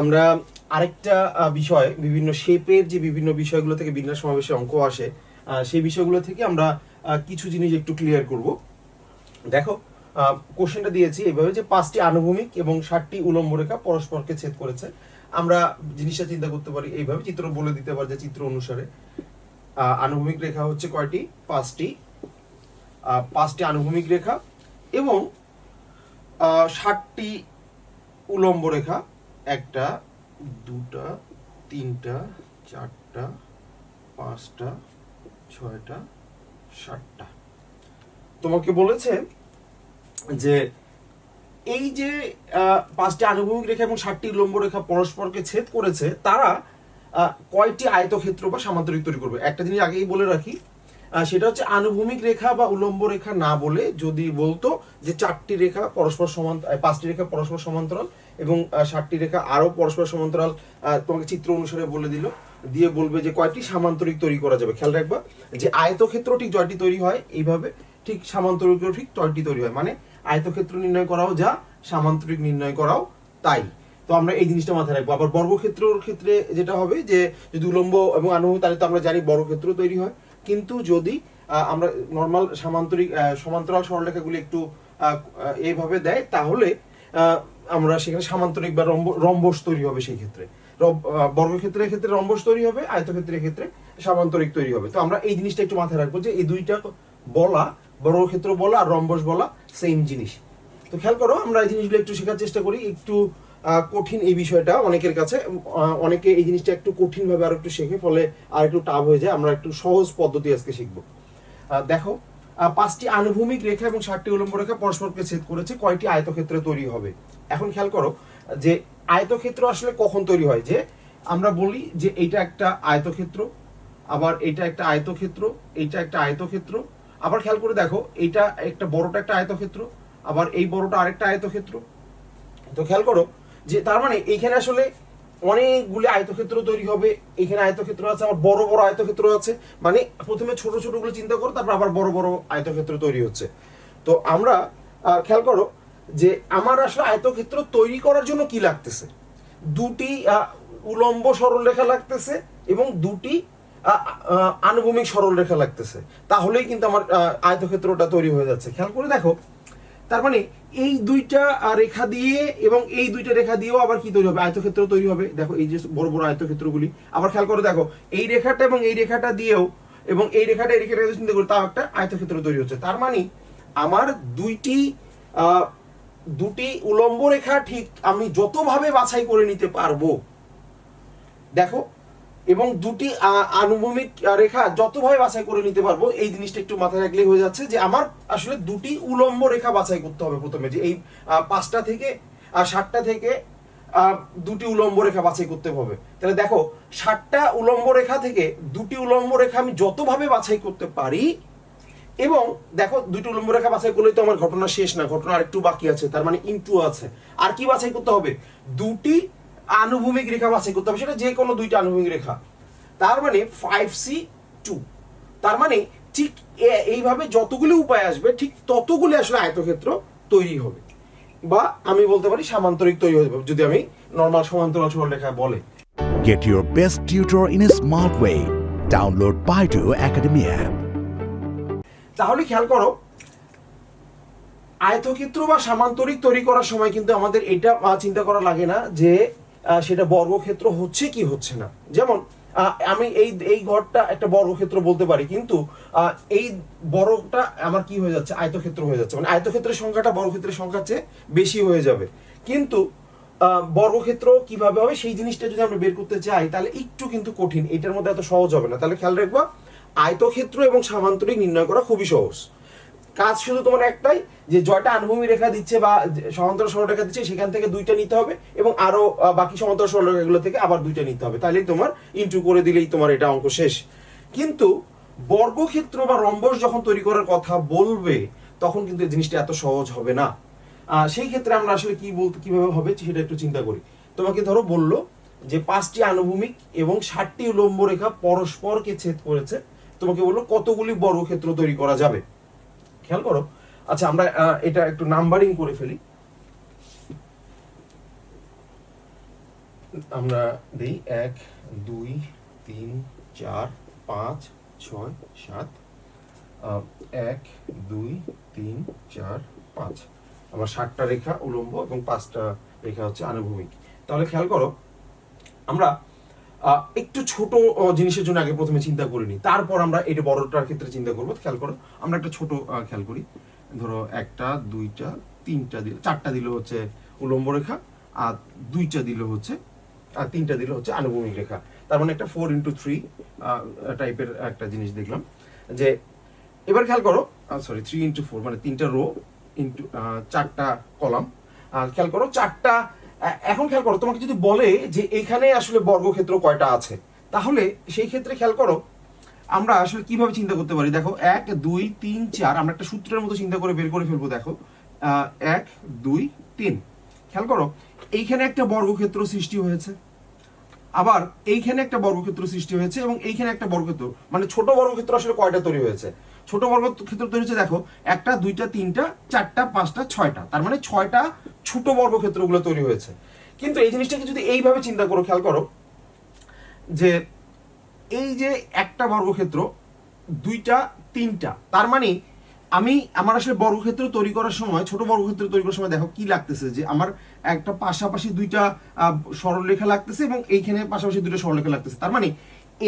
আমরা আরেকটা বিষয়, বিভিন্ন শেপের যে বিভিন্ন বিষয়গুলো থেকে বিন্যাস সমাবেশের অঙ্ক আসে সেই বিষয়গুলো থেকে আমরা কিছু জিনিস একটু ক্লিয়ার করব। দেখো কোশ্চেনটা দিয়েছি এইভাবে যে পাঁচটি আনুভূমিক এবং ষাটটি উলম্ব রেখা পরস্পরকে ছেদ করেছে। আমরা জিনিসটা চিন্তা করতে পারি এইভাবে, চিত্র বলে দিতে পারি যে চিত্র অনুসারে। আনুভূমিক রেখা হচ্ছে কয়টি? পাঁচটি। পাঁচটি আনুভূমিক রেখা এবং ষাটটি উলম্ব রেখা একটা, দুটা, তিনটা, চারটা, পাঁচটা, ছয়টা, সাতটা। তোমাকে বলেছে যে এই যে পাঁচটি আনুভূমিক রেখা এবং ষাটটি উলম্ব রেখা পরস্পরকে ছেদ করেছে, তারা কয়টি আয়তক্ষেত্র বা সামান্তরিক তৈরি করবে? একটা জিনিস আগেই বলে রাখি সেটা হচ্ছে আনুভূমিক রেখা বা উলম্ব রেখা না বলে যদি বলতো যে চারটি রেখা পরস্পর সমান, পাঁচটি রেখা পরস্পর সমান্তরাল এবং ষাটটি রেখা আরও পরস্পর সমান্তরাল তোমাকে চিত্র অনুসারে বলে দিল। দিয়ে বলবে যে কয়টি সামান্তরিক তৈরি করা যাবে। খেয়াল রাখবা যে আয়তক্ষেত্র ঠিক জয়টি তৈরি হয় এইভাবে, ঠিক সামান্তরিক ঠিক টয়টি তৈরি হয়। মানে আয়তক্ষেত্র নির্ণয় করাও যা, সামান্তরিক নির্ণয় করাও তাই। তো আমরা এই জিনিসটা মাথায় রাখব। আবার বর্গক্ষেত্রর ক্ষেত্রে যেটা হবে যে, যদি উলম্ব এবং আনুভূমিক তাহলে তো আমরা জানি বর্গক্ষেত্র তৈরি হয়। কিন্তু যদি আমরা নর্মাল সামান্তরিক সমান্তরাল সরলরেখাগুলি একটু এইভাবে দেয়, তাহলে আমরা সেখানে সামান্তরিক বা রম্ব- রম্বস তৈরি হবে সেই ক্ষেত্রে। বর্গক্ষেত্রের ক্ষেত্রে রম্বস তৈরি হবে আয়তক্ষেত্রের ক্ষেত্রে সামান্তরিক তৈরি হবে। তো আমরা এই জিনিসটা একটু মাথায় রাখব যে এই দুইটা বলা, বর্গক্ষেত্র বলা আর রম্বস বলা সেম জিনিস। তো খেয়াল করো, আমরা এই জিনিসগুলো একটু শেখার চেষ্টা করি, একটু কঠিন এই বিষয়টা অনেকের কাছে অনেকে এই জিনিসটা একটু কঠিন ভাবে আর একটু শেখে, ফলে আর একটু টাফ হয়ে যায়। আমরা একটু সহজ পদ্ধতি আজকে শিখব। দেখো পাঁচটি আনুভূমিক রেখা এবং ষাটটি উলম্ব রেখা পরস্পরকে ছেদ করেছে, কয়টি আয়তক্ষেত্র তৈরি হবে? এখন খেয়াল করো, যে আয়তক্ষেত্র আসলে কখন তৈরি হয়? যে আমরা বলি যে এইটা একটা আয়তক্ষেত্র, আবার এটা একটা আয়তক্ষেত্র, এইটা একটা আয়তক্ষেত্র। আবার খেয়াল করে দেখো, এইটা একটা বড়টা একটা আয়তক্ষেত্র, আবার এই বড়টা আরেকটা আয়তক্ষেত্র। তো খেয়াল করো যে তার মানে এইখানে আসলে অনেকগুলি আয়তক্ষেত্র তৈরি হবে। এখানে আয়তক্ষেত্র আছে, আবার বড় বড় আয়তক্ষেত্র আছে। মানে প্রথমে ছোট ছোটগুলো চিন্তা করো, তারপর আবার বড় বড় আয়তক্ষেত্র তৈরি হচ্ছে। তো আমরা খেয়াল করো যে আমার আসলে আয়তক্ষেত্র তৈরি করার জন্য কি লাগতেছে? দুটি উলম্ব সরলরেখা লাগতেছে এবং দুটি আনুভূমিক সরলরেখা লাগতেছে। তাহলেই কিন্তু আমার আয়তক্ষেত্রটা তৈরি হয়ে যাচ্ছে। খেয়াল করে দেখো, তার মানে এই দুইটা রেখা দিয়ে এবং এই দুইটা রেখা দিয়েও আবার কি তৈরি হবে? আয়তক্ষেত্র তৈরি হবে। দেখো, এই যে বড় বড় আয়তক্ষেত্রগুলি। আবার খেয়াল করে, দেখো, এই রেখাটা এবং এই রেখাটা দিয়েও এবং এই রেখাটা এই রেখাটা চিন্তা করি, তাও একটা আয়তক্ষেত্র তৈরি হচ্ছে। তার মানে আমার দুইটি দুটি উলম্ব রেখা ঠিক আমি যতভাবে বাছাই করে নিতে পারব, দেখো এবং দুটি আনুভূমিক রেখা যতভাবে বাছাই করে নিতে পারব, এই জিনিসটা একটু মাথায় রাখলেই হয়ে যাচ্ছে যে আমার আসলে দুটি উলম্ব রেখা বাছাই করতে হবে প্রথমে, যে এই পাঁচটা থেকে আর ষাটটা থেকে দুটি উলম্ব রেখা বাছাই করতে হবে। তাহলে দেখো ষাটটা উলম্ব রেখা থেকে দুটি উলম্ব রেখা আমি যতভাবে বাছাই করতে পারি, এবং দেখো, দুটি উলম্ব রেখা বাছাই করলেই তো আমার ঘটনা শেষ না, ঘটনা আরেকটু বাকি আছে, তার মানে ইনটু আছে। আর কি বাছাই করতে হবে? দুটি আনুভূমিক রেখা বাছাই করতে হবে সেটা যে কোনো দুইটা আনুভূমিক রেখা তার মানে ফাইভ সি টু তার মানে ঠিক এইভাবে যতগুলি উপায় আসবে ঠিক ততগুলি আসলে আয়তক্ষেত্র তৈরি হবে বা আমি বলতে পারি সামান্তরিক তৈরি হয়ে যদি আমি নর্মাল সমান্তরাল সরলরেখা বলে Get your best tutor in a smart way. Download Baidu Academy app. তাহলে খেয়াল করো আয়তক্ষেত্র বা সামান্তরিক তৈরি করার সময় কিন্তু আমাদের এটা চিন্তা করা লাগে না যে সেটা বর্গক্ষেত্র হচ্ছে কি হচ্ছে না? যেমন আমি এই এই ঘরটা একটা বর্গক্ষেত্র বলতে পারি, কিন্তু এই বড়টা আমার কি হয়ে যাচ্ছে? আয়তক্ষেত্র হয়ে যাচ্ছে। মানে আয়তক্ষেত্রের সংখ্যাটা বর্গক্ষেত্রের সংখ্যার চেয়ে বেশি হয়ে যাবে। কিন্তু বর্গক্ষেত্র কীভাবে হবে? সেই জিনিসটা যদি আমরা বের করতে চাই, তাহলে একটু কিন্তু কঠিন। এটার মধ্যে এত সহজ হবে না। তাহলে খেয়াল রাখবা, আয়তক্ষেত্র এবং সামান্তরিক নির্ণয় করা খুবই সহজ। কাজ শুধু তোমার একটাই, যে জয়টা আনুভূমিক রেখা দিচ্ছে বা যে সমান্তরাল সরলরেখা দিচ্ছে, সেখান থেকে দুইটা নিতে হবে এবং আরও বাকি সমান্তরাল সরলরেখাগুলো থেকে আবার দুইটা নিতে হবে। তাহলেই তোমার ইন্টু করে দিলেই তোমার এটা অঙ্ক শেষ। কিন্তু বর্গক্ষেত্র বা রম্বস যখন তৈরি করার কথা বলবে, তখন কিন্তু এই জিনিসটা এত সহজ হবে না। সেই ক্ষেত্রে আমরা আসলে কি বলতে কীভাবে হবে সেটা একটু চিন্তা করি। তোমাকে ধরো বলল যে পাঁচটি আনুভূমিক এবং ষাটটি উলম্ব রেখা পরস্পরকে ছেদ করেছে। তোমাকে বলল কতগুলি বর্গক্ষেত্র তৈরি করা যাবে? খেয়াল করো। আচ্ছা আমরা এটা একটু নাম্বারিং করে ফেলি। আমরা দিই এক, দুই, তিন, চার, পাঁচ, ছয়, সাত এক, দুই, তিন, চার, পাঁচ। আমার ষাটটা রেখা উলম্ব এবং পাঁচটা রেখা হচ্ছে আনুভূমিক। তাহলে খেয়াল করো, আমরা একটু ছোট জিনিসের জন্য আগে প্রথমে চিন্তা করিনি তারপর আমরা এটা বড়টার ক্ষেত্রে চিন্তা করব, খেয়াল করো। আমরা একটা ছোট খেয়াল করি। ধরো একটা, দুইটা, তিনটা দিল, চারটা দিল হচ্ছে উলম্ব রেখা, আর দুইটা দিল হচ্ছে, আর তিনটা দিল হচ্ছে আনুভূমিক রেখা। তার মানে একটা ফোর ইন্টু থ্রি টাইপের একটা জিনিস দেখলাম। যে এবার খেয়াল করো সরি থ্রি ইন্টু ফোর মানে তিনটা রো ইন্টু চারটা কলাম আর খেয়াল করো, চারটা এখন খেয়াল করো, তোমাকে যদি বলে যে এখানে আসলে বর্গক্ষেত্র কয়টা আছে, তাহলে সেই ক্ষেত্রে খেয়াল করো, আমরা আসলে কীভাবে চিন্তা করতে পারি? দেখো, এক, দুই, তিন, চার, আমরা একটা সূত্রের মতো চিন্তা করে বের করে ফেলব, দেখো। এক, দুই, তিন। খেয়াল করো, এইখানে একটা বর্গক্ষেত্র সৃষ্টি হয়েছে, আবার এইখানে একটা বর্গক্ষেত্র সৃষ্টি হয়েছে এবং এইখানে একটা বর্গক্ষেত্র মানে ছোট বর্গক্ষেত্র আসলে কয়টা তৈরি হয়েছে? ছোট বর্গক্ষেত্র তৈরি হচ্ছে, দেখো, একটা, দুইটা, তিনটা, চারটা, পাঁচটা, ছয়টা। তার মানে ছয়টা ছোট বর্গক্ষেত্রগুলো তৈরি হয়েছে। কিন্তু এই জিনিসটাকে যদি এইভাবে চিন্তা করো, খেয়াল করো, যে এই যে একটা বর্গক্ষেত্র, দুইটা, তিনটা, তার মানে আমি আমার আসলে বর্গক্ষেত্র তৈরি করার সময়, ছোট বর্গক্ষেত্র তৈরি করার সময় দেখো কি লাগতেছে, যে আমার একটা পাশাপাশি দুইটা সরলরেখা লাগতেছে এবং এইখানে পাশাপাশি দুটো সরলরেখা লাগতেছে। তার মানে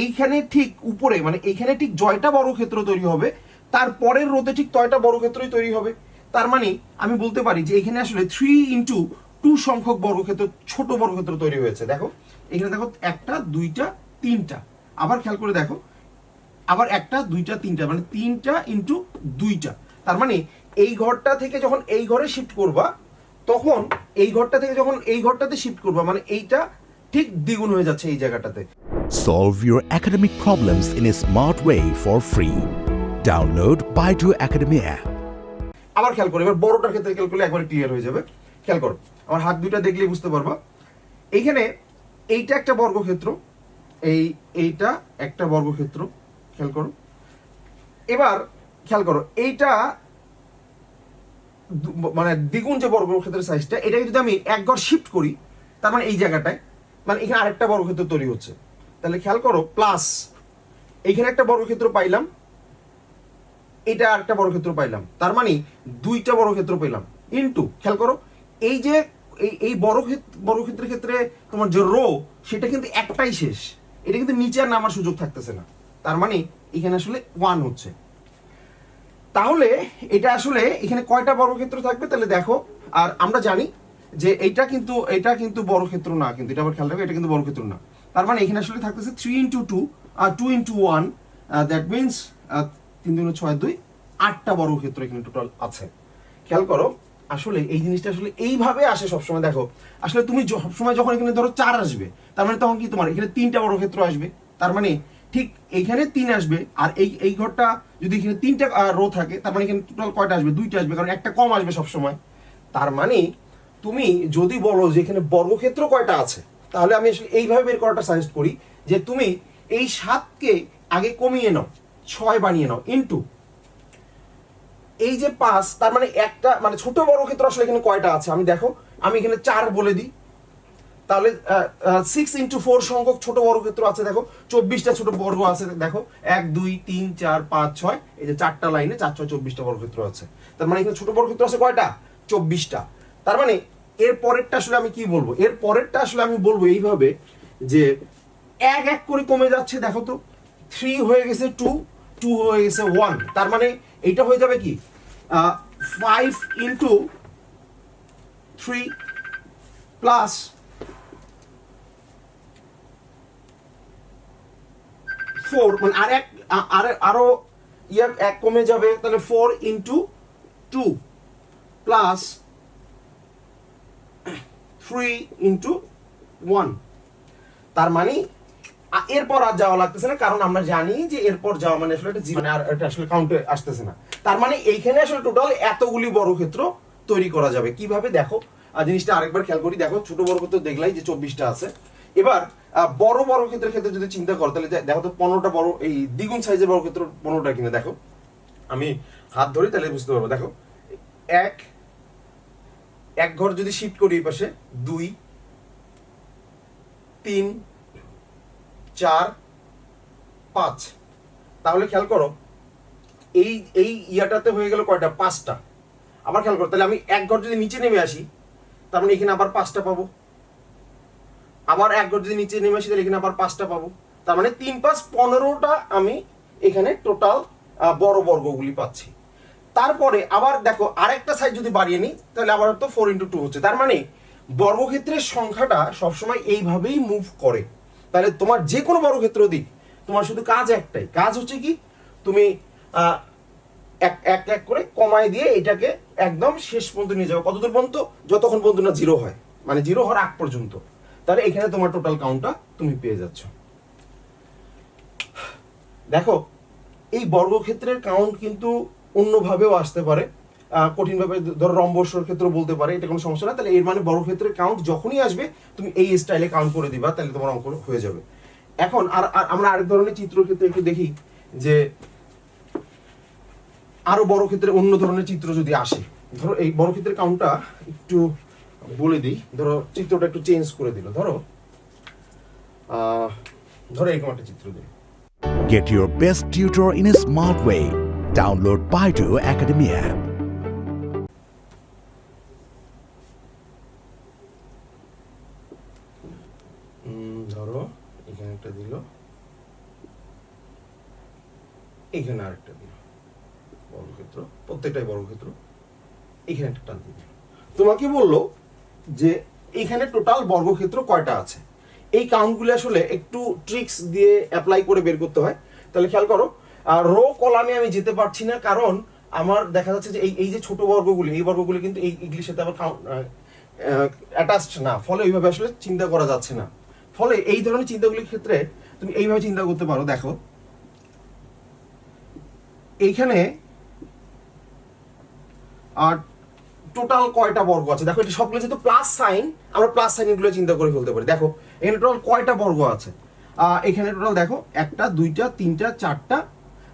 এইখানে ঠিক উপরে মানে এইখানে ঠিক জয়টা বর্গক্ষেত্র তৈরি হবে তারপরের রোতে ঠিক তয়টা বর্গক্ষেত্রই তৈরি হবে। তার মানে আমি বলতে পারি যে এখানে আসলে থ্রি ইন্টু টু সংখ্যক বর্গক্ষেত্র, ছোট বর্গক্ষেত্র তৈরি হয়েছে। দেখো, এখানে দেখো একটা, দুইটা, তিনটা। আবার খেয়াল করে দেখো, আবার একটা, দুইটা, তিনটা মানে তিনটা ইন্টু দুইটা। তার মানে এই ঘরটা থেকে যখন এই ঘরে শিফট করবা, তখন এই ঘরটা থেকে যখন এই ঘরটাতে শিফট করবা মানে এইটা ঠিক দ্বিগুণ হয়ে যাচ্ছে এই জায়গাটাতে। Solve your academic problems in a smart way. Download Baidu Academy app. আবার খেয়াল করো, এবার বড়টার ক্ষেত্রে খেয়াল করলে একবার ক্লিয়ার হয়ে যাবে। খেয়াল করো, আমার হাত দুইটা দেখলেই বুঝতে পারবা। এইখানে এইটা একটা বর্গক্ষেত্র, এই এইটা একটা বর্গক্ষেত্র, খেয়াল করো। এবার খেয়াল করো, এইটা মানে দ্বিগুণ যে বর্গক্ষেত্রের সাইজটা এটাকে যদি আমি এক ঘর শিফট করি, তার মানে এই জায়গাটায় মানে এখানে আরেকটা বর্গক্ষেত্র তৈরি হচ্ছে। তাহলে খেয়াল করো প্লাস এইখানে একটা বর্গক্ষেত্র পাইলাম এটা আরেকটা বর্গক্ষেত্র পাইলাম। তার মানে দুইটা বর্গক্ষেত্র পেলাম ইনটু, খেয়াল করো, এই যে, এই এই বর্গক্ষেত্র বর্গক্ষেত্রের ক্ষেত্রে তোমার যে রো, সেটা কিন্তু একটাই শেষ। এটা কিন্তু নিচে আর নামার সুযোগ থাকতেছে না। তার মানে এখানে আসলে ওয়ান হচ্ছে। তাহলে এটা আসলে এখানে কয়টা বর্গক্ষেত্র থাকবে তাহলে দেখো। আর আমরা জানি যে এটা কিন্তু এটা কিন্তু বর্গক্ষেত্র না, কিন্তু এটা আবার খেয়াল রাখো, এটা কিন্তু বর্গক্ষেত্র না। তার মানে এখানে আসলে থাকতেছে three into two R two into one that means তিন দুগুণ ছয় দুই, আটটা বর্গক্ষেত্র এখানে টোটাল আছে। খেয়াল করো, আসলে এই জিনিসটা আসলে এইভাবে আসে সবসময়। দেখো, আসলে তুমি সবসময় যখন এখানে ধরো চার আসবে, তার মানে তখন কি তোমার এখানে তিনটা বর্গক্ষেত্র আসবে? তার মানে ঠিক এইখানে তিন আসবে, আর এই এই ঘরটা যদি এখানে তিনটা রো থাকে, তার মানে এখানে টোটাল কয়টা আসবে? দুইটা আসবে, কারণ একটা কম আসবে সবসময়। তার মানে তুমি যদি বলো যে এখানে বর্গক্ষেত্র কয়টা আছে, তাহলে আমি আসলে এইভাবে বের করাটা সাজেস্ট করি যে তুমি এই সাতকে আগে কমিয়ে নাও। ছয় বানিয়ে নাও ইনটু এই যে পাঁচ, তার মানে একটা মানে ছোট বর্গক্ষেত্র আসলে এখানে কয়টা আছে? আমি দেখো, আমি এখানে চার বলে দিই। তাহলে সিক্স ইন্টু ফোর সংখ্যক ছোট বর্গক্ষেত্র আছে, দেখো। চব্বিশটা ছোট বর্গ আছে, দেখো। এক, দুই, তিন, চার, পাঁচ, ছয়। এই যে চারটা লাইনে চার, ছয়, চব্বিশটা বড় ক্ষেত্র আছে। তার মানে এখানে ছোট বড় ক্ষেত্র আছে কয়টা? চব্বিশটা। তার মানে এর পরেরটা আসলে আমি কি বলব? এর পরেরটা আসলে আমি বলব এইভাবে যে এক এক করে কমে যাচ্ছে, দেখো তো। থ্রি হয়ে গেছে টু টু হয়ে গেছে ওয়ান তার মানে এইটা হয়ে যাবে কি? Five into three plus four মানে আর এক আর ইয়ার এক কমে যাবে, তাহলে four into two plus three into one তার মানে এরপর আর যাওয়া লাগতেছে না কারণ আমরা জানি যে এরপর যাওয়া মানে আসলে এটা আর এটা আসলে কাউন্টে আসতেছে না। তার মানে এইখানে আসলে টোটাল এতগুলি বর্গক্ষেত্র তৈরি করা যাবে। কীভাবে? দেখো জিনিসটা আরেকবার খেয়াল করি। দেখো ছোট বর্গক্ষেত্র দেখলাই যে চব্বিশটা আছে। এবার আহ, বড় বর্গক্ষেত্রের ক্ষেত্রে যদি চিন্তা করো তাহলে দেখো তো পনেরোটা বড় এই দ্বিগুণ সাইজের বড় ক্ষেত্র পনেরোটা কিনে দেখো। আমি হাত ধরি তাহলে বুঝতে পারব। দেখো এক এক ঘর যদি শিফট করি এই পাশে দুই তিন চার, পাঁচ। তাহলে খেয়াল করো, এই এই ইয়াটাতে হয়ে গেল কয়টা? পাঁচটা। আবার খেয়াল করো, তাহলে আমি এক ঘর যদি নিচে নেমে আসি, তার মানে এখানে আবার পাঁচটা পাবো। আবার এক ঘর যদি নিচে নেমে আসি, তাহলে এখানে আবার পাঁচটা পাবো। তার মানে তিন, পাঁচ, পনেরোটা আমি এখানে টোটাল বড় বর্গগুলি পাচ্ছি। তারপরে আবার দেখো, আরেকটা সাইজ যদি বাড়িয়ে নিই, তাহলে আবার তো ফোর ইন্টু টু হচ্ছে। তার মানে বর্গক্ষেত্রের সংখ্যাটা সবসময় এইভাবেই মুভ করে। তাহলে তোমার যে কোনো বর্গক্ষেত্র দিক, তোমার শুধু কাজ একটাই। কাজ হচ্ছে কি? তুমি এক এক এক করে কমায় দিয়ে এটাকে একদম শেষ পর্যন্ত নিয়ে যাবে কতদূর পর্যন্ত? যতক্ষণ পর্যন্ত না জিরো হয়। মানে জিরো হওয়ার আগ পর্যন্ত। তাহলে এখানে তোমার টোটাল কাউন্টটা তুমি পেয়ে যাচ্ছ। দেখো, এই বর্গক্ষেত্রের কাউন্ট কিন্তু অন্যভাবেও আসতে পারে। কঠিনভাবে ধরো রম্বসর ক্ষেত্রে বলতে পারে, এটা কোনো সমস্যা না তাহলে এর মানে বর্গক্ষেত্রের কাউন্ট যখনই আসবে, তুমি এই স্টাইলে কাউন্ট করে দিবা, তাহলে তোমার অঙ্ক হয়ে যাবে এখন আর আমরা আরেক ধরনের চিত্র ক্ষেত্রে একটু দেখি যে আরও বড় ক্ষেত্রে অন্য ধরনের চিত্র যদি আসে, ধরো এই বড় ক্ষেত্রের কাউন্টটা একটু বলে দিই, ধরো চিত্রটা একটু চেঞ্জ করে দিল ধরো ধরো এরকম একটা চিত্র দিই Get your best tutor in a smart way. Download Baidu Academy app. এখানে আরেকটা দিল বর্গক্ষেত্র, প্রত্যেকটাই বর্গক্ষেত্র, এখানে একটা টান দিল। তোমাকে বলল যে এখানে টোটাল বর্গক্ষেত্র কয়টা আছে? এই কাউন্টগুলো আসলে একটু ট্রিক্স দিয়ে অ্যাপ্লাই করে বের করতে হয়। তাহলে খেয়াল করো আর রো কলামে আমি যেতে পারছি না, কারণ আমার দেখা যাচ্ছে যে এই এই যে ছোট বর্গগুলি, এই বর্গগুলি কিন্তু এই ইংলিশের সাথে আবার অ্যাটাচড না। ফলে ওইভাবে আসলে চিন্তা করা যাচ্ছে না। ফলে এই ধরনের চিন্তাগুলির ক্ষেত্রে তুমি এইভাবে চিন্তা করতে পারো, দেখো। এইখানে আর টোটাল কয়টা বর্গ আছে? দেখো, এটা সবগুলো যেহেতু প্লাস সাইন আমরা প্লাস সাইনগুলো চিন্তা করে ফেলতে পারি। দেখো, এখানে টোটাল কয়টা বর্গ আছে? এখানে টোটাল দেখো, একটা, দুইটা, তিনটা, চারটা,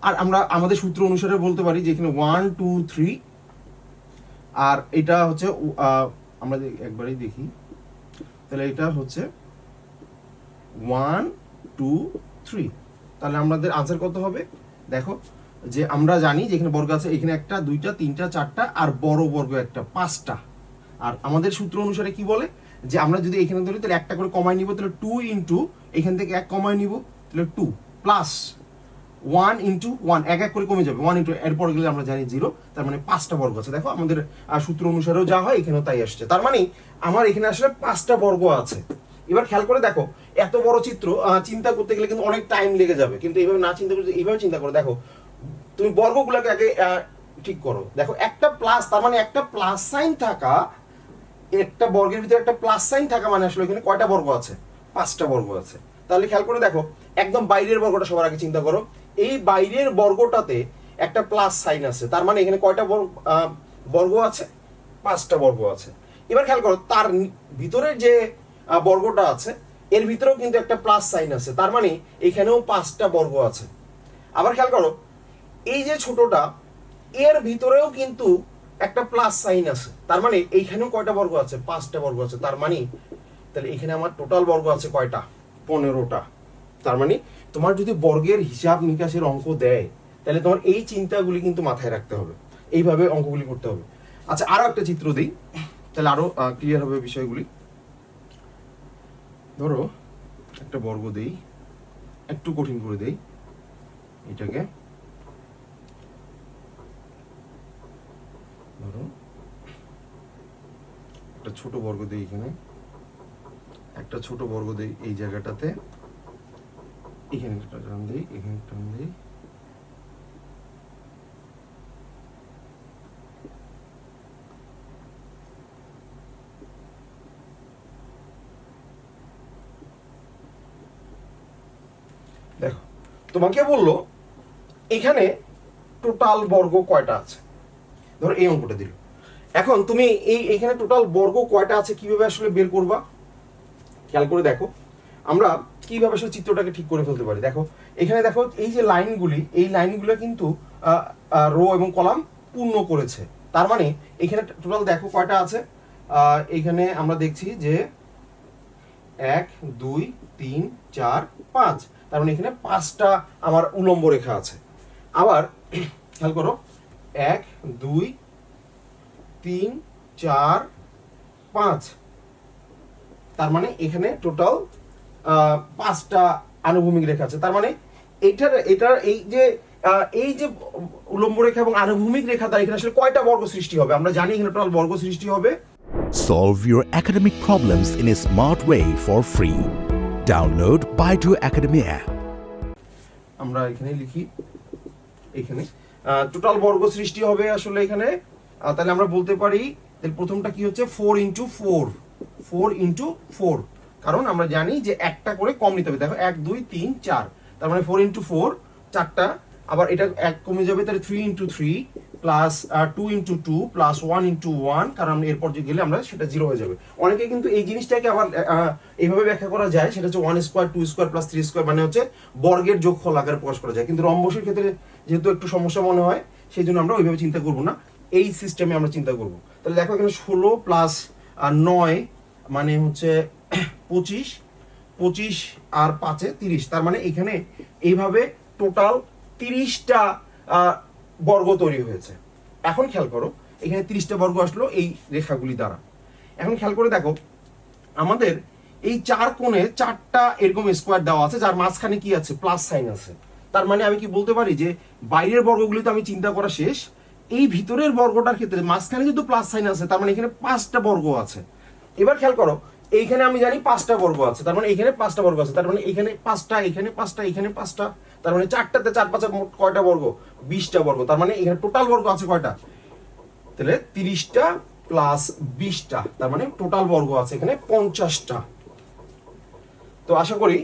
আর আমরা আমাদের সূত্র অনুসারে বলতে পারি যে এখানে ওয়ান টু থ্রি আর এটা হচ্ছে আমরা একবারই দেখি। তাহলে এটা হচ্ছে ওয়ান টু থ্রি তাহলে আমাদের আনসার কত হবে? দেখো যে আমরা জানি যে এখানে বর্গ আছে, এখানে একটা, দুইটা, তিনটা, চারটা, আর বড় বর্গ একটা, পাঁচটা। আর আমাদের সূত্র অনুসারে কি বলে? যে আমরা যদি এখানে ধরি, তাহলে একটা করে কমায় নিব, তাহলে টু ইন্টু এখান থেকে এক কমায় নিব, তাহলে two plus one into one এক এক করে কমে যাবে। ওয়ান ইন্টু এরপর গেলে আমরা জানি জিরো তার মানে পাঁচটা বর্গ আছে। দেখো, আমাদের সূত্র অনুসারেও যা হয়, এখানেও তাই আসছে। তার মানে আমার এখানে আসলে পাঁচটা বর্গ আছে। এবার খেয়াল করে দেখো, এত বড় চিত্র চিন্তা করতে গেলে কিন্তু অনেক টাইম লেগে যাবে। কিন্তু এইভাবে না চিন্তা করতে এইভাবে চিন্তা করো। দেখো তুমি বর্গগুলোকে আগে ঠিক করো। দেখো, একটা প্লাস তার মানে একটা প্লাস সাইন থাকা, একটা বর্গের ভিতরে একটা প্লাস সাইন থাকা মানে আসলে এখানে কয়টা বর্গ আছে? পাঁচটা বর্গ আছে। তাহলে খেয়াল করে দেখো, একদম বাইরের বর্গটা সবার আগে চিন্তা করো। এই বাইরের বর্গটাতে একটা প্লাস সাইন আছে। তার মানে এখানে কয়টা বর্গ আছে? পাঁচটা বর্গ আছে। এবার খেয়াল করো, তার ভিতরের যে বর্গটা আছে, এর ভিতরেও কিন্তু একটা প্লাস সাইন আছে। তার মানে এখানেও পাঁচটা বর্গ আছে। আবার খেয়াল করো এই যে ছোটটা, এর ভিতরেও কিন্তু একটা প্লাস সাইন আছে। তার মানে এইখানেও কয়টা বর্গ আছে? পাঁচটা বর্গ আছে। তার মানে তাহলে এখানে আমার টোটাল বর্গ আছে কয়টা? পনেরোটা। তার মানে তোমার যদি বর্গের হিসাব নিকাশের অঙ্ক দেয়, তাহলে তোমার এই চিন্তাগুলি কিন্তু মাথায় রাখতে হবে। এইভাবে অঙ্কগুলি করতে হবে। আচ্ছা আরও একটা চিত্র দিই। তাহলে আরও ক্লিয়ার হবে বিষয়গুলি। ধরো, একটা বর্গ দেই। একটু কঠিন করে দেই। এটাকে ধরো একটা ছোট বর্গ দেই এখানে, একটা ছোট বর্গ দেই এই জায়গাটাতে, এখানে একটা টান দিই, এখানে টান দিই। দেখো, তোমাকে বলল, এখানে টোটাল বর্গ কয়টা আছে? ধরো এই অঙ্কটা দিল। এখন তুমি এই এখানে টোটাল বর্গ কয়টা আছে কীভাবে আসলে বের করবা? খেয়াল করে দেখো। আমরা কীভাবে আসলে চিত্রটাকে ঠিক করে ফেলতে পারি? দেখো, এখানে দেখো এই যে লাইনগুলি, এই লাইনগুলো কিন্তু রো এবং কলাম পূর্ণ করেছে। তার মানে এখানে টোটাল দেখো কয়টা আছে? এখানে আমরা দেখছি যে এক, দুই, তিন, চার, পাঁচ। তার মানে এখানে পাঁচটা আমার উলম্ব রেখা আছে। আবার, খেয়াল করো এক দুই তিন চার পাঁচ। তার মানে এখানে টোটাল পাঁচটা আনুভূমিক রেখা আছে। তার মানে এইটার এটার এই যে এই যে উলম্ব রেখা এবং আনুভূমিক রেখা তার এখানে আসলে কয়টা বর্গ সৃষ্টি হবে? আমরা জানি এখানে টোটাল বর্গ সৃষ্টি হবে। Solve your academic problems in a smart way for free. Download Baidu Academy app. আমরা এখানে লিখি। এখানে। টোটাল বর্গ সৃষ্টি হবে আসলে এখানে। তাহলে আমরা বলতে পারি প্রথমটা কি হচ্ছে? Four into four four into four কারণ আমরা জানি যে একটা করে কম নিতে হবে। দেখো, এক, দুই, তিন, চার। তার মানে ফোর ইন্টু ফোর চারটা। আবার এটা এক কমে যাবে, তাহলে three into three plus two into two plus one into one কারণ এরপর যে গেলে আমরা সেটা জিরো হয়ে যাবে। অনেকে কিন্তু এই জিনিসটাকে আবার এইভাবে ব্যাখ্যা করা যায়, সেটা হচ্ছে one square two square plus three square মানে হচ্ছে বর্গের যোগফল আকারে প্রকাশ করা যায়। কিন্তু রম্বসের ক্ষেত্রে যেহেতু একটু সমস্যা মনে হয়, সেই জন্য আমরা ওইভাবে চিন্তা করব না। এই সিস্টেমে আমরা চিন্তা করব। তাহলে দেখো এখানে ষোলো প্লাস নয় মানে হচ্ছে পঁচিশ পঁচিশ আর পাঁচে তিরিশ। তার মানে এখানে এইভাবে টোটাল তিরিশটা বর্গ তৈরি হয়েছে। এখন খেয়াল করো, এখানে তিরিশটা বর্গ আসলো এই রেখাগুলি দ্বারা। এখন খেয়াল করে দেখো, আমাদের এই চার কোণে চারটা এরকম স্কোয়ার দেওয়া আছে, যার মাঝখানে কি আছে? প্লাস সাইন আছে। তার মানে আমি কি বলতে পারি যে, বাইরের বর্গগুলি তো আমি চিন্তা করা শেষ, এই ভিতরের বর্গটার ক্ষেত্রে মাঝখানে যেহেতু প্লাস সাইন আছে, তার মানে এখানে পাঁচটা বর্গ আছে। এবার খেয়াল করো এইখানে আমি জানি পাঁচটা বর্গ আছে, তার মানে এখানে পাঁচটা বর্গ আছে, তার মানে এখানে পাঁচটা এখানে পাঁচটা এখানে পাঁচটা, তার মানে চারটাতে চার পাঁচের মোট কয়টা বর্গ? বিশটা বর্গ, তার মানে এখানে টোটাল বর্গ আছে কয়টা? তাহলে তিরিশটা প্লাস বিশটা, তার মানে টোটাল বর্গ আছে এখানে পঞ্চাশটা। তো আশা করি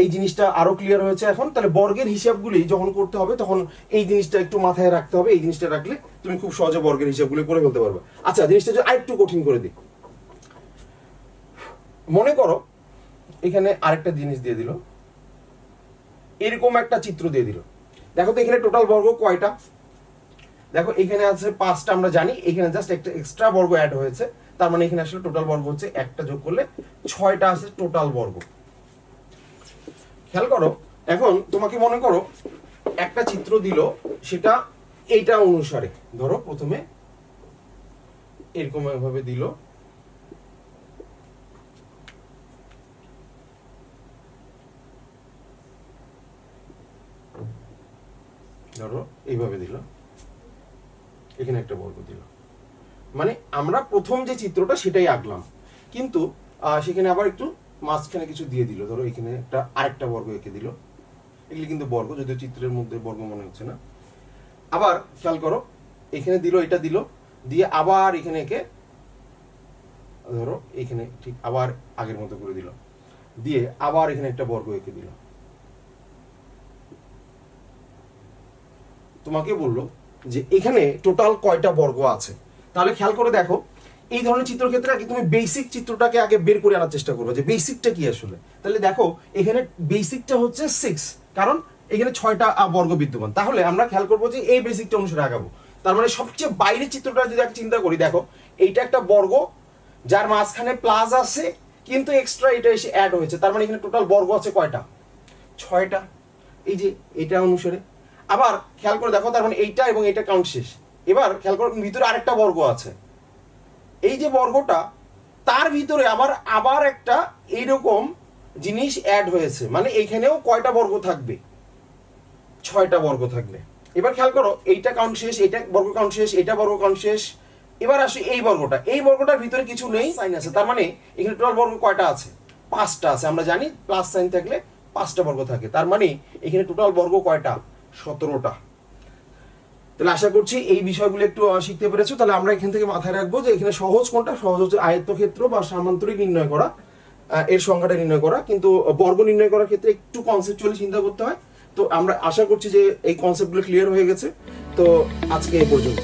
এই জিনিসটা আরও ক্লিয়ার হয়েছে এখন। তাহলে বর্গের হিসাবগুলি যখন করতে হবে, তখন এই জিনিসটা একটু মাথায় রাখতে হবে। এই জিনিসটা রাখলে তুমি খুব সহজে বর্গের হিসাবগুলি করে ফেলতে পারবে। আচ্ছা জিনিসটা আরেকটু কঠিন করে দিই। মনে করো, এখানে আরেকটা জিনিস দিয়ে দিল। এরকম একটা চিত্র দিয়ে দিল। দেখো তো এখানে টোটাল বর্গ কয়টা? দেখো, এখানে আছে পাঁচটা আমরা জানি, এখানে জাস্ট একটা এক্সট্রা বর্গ অ্যাড হয়েছে। তার মানে এখানে আসলে টোটাল বর্গ হচ্ছে একটা যোগ করলে ছয়টা আছে টোটাল বর্গ। খেয়াল করো, এখন তোমাকে মনে করো, একটা চিত্র দিল, সেটা এইটা অনুসারে। ধরো প্রথমে এরকম ভাবে দিল। ধরো, এইভাবে দিল। এখানে একটা বর্গ দিল। মানে আমরা প্রথম যে চিত্রটা সেটাই আঁকলাম। কিন্তু সেখানে আবার একটু মাঝখানে কিছু দিয়ে দিল। ধরো, এখানে একটা আরেকটা বর্গ এঁকে দিল। এগুলি কিন্তু বর্গ, যদিও চিত্রের মধ্যে বর্গ মনে হচ্ছে না। আবার খেয়াল করো, এখানে দিল, এটা দিল, দিয়ে আবার এখানে একে, ধরো, এখানে ঠিক আবার আগের মতো করে দিল। দিয়ে আবার এখানে একটা বর্গ এঁকে দিল। তোমাকে বলল যে এখানে টোটাল কয়টা বর্গ আছে? তাহলে খেয়াল করে দেখো, এই ধরনের চিত্র ক্ষেত্রে আগে তুমি বেসিক চিত্রটাকে আগে বের করে আনার চেষ্টা করবে যে বেসিকটা কি আসলে? তাহলে দেখো, এখানে বেসিকটা হচ্ছে সিক্স কারণ এখানে ছয়টা বর্গ বিদ্যমান। তাহলে আমরা খেয়াল করব যে এই বেসিকটা অনুসারে আগাবো। তার মানে সবচেয়ে বাইরের চিত্রটা যদি চিন্তা করি, দেখো, এইটা একটা বর্গ, যার মাঝখানে প্লাস আছে, কিন্তু এক্সট্রা এটা এসে অ্যাড হয়েছে। তার মানে এখানে টোটাল বর্গ আছে কয়টা? ছয়টা। এই যে, এটা অনুসারে আবার খেয়াল করে দেখো তার মানে এইটা এবং এইটা কাউন্ট শেষ। এবার খেয়াল করো ভিতরে আরেকটা বর্গ আছে। এই যে বর্গটা তার ভিতরে আবার আবার একটা এইরকম জিনিস অ্যাড হয়েছে। মানে এইখানেও কয়টা বর্গ থাকবে? ছয়টা বর্গ থাকবে। এবার খেয়াল করো এইটা কাউন্ট শেষ এটা বর্গ কাউন্ট শেষ এটা বর্গ কাউন্ট শেষ। এবার আসি এই বর্গটা। এই বর্গটার ভিতরে কিছু নেই। সাইন আছে। তার মানে এখানে টোটাল বর্গ কয়টা আছে? পাঁচটা আছে। আমরা জানি প্লাস সাইন থাকলে পাঁচটা বর্গ থাকে। তার মানে এখানে টোটাল বর্গ কয়টা? সতেরোটা। তাহলে আশা করছি এই বিষয়গুলো একটু শিখতে পেরেছ। তাহলে আমরা এখান থেকে মাথায় রাখব যে এখানে সহজ কোনটা? সহজ হচ্ছে আয়ত্তক্ষেত্র বা সামান্তরিক নির্ণয় করা। এর সংখ্যাটা নির্ণয় করা। কিন্তু বর্গ নির্ণয় করার ক্ষেত্রে একটু কনসেপচুয়ালি চিন্তা করতে হয়। তো আমরা আশা করছি যে এই কনসেপ্টগুলো ক্লিয়ার হয়ে গেছে। তো আজকে এই পর্যন্ত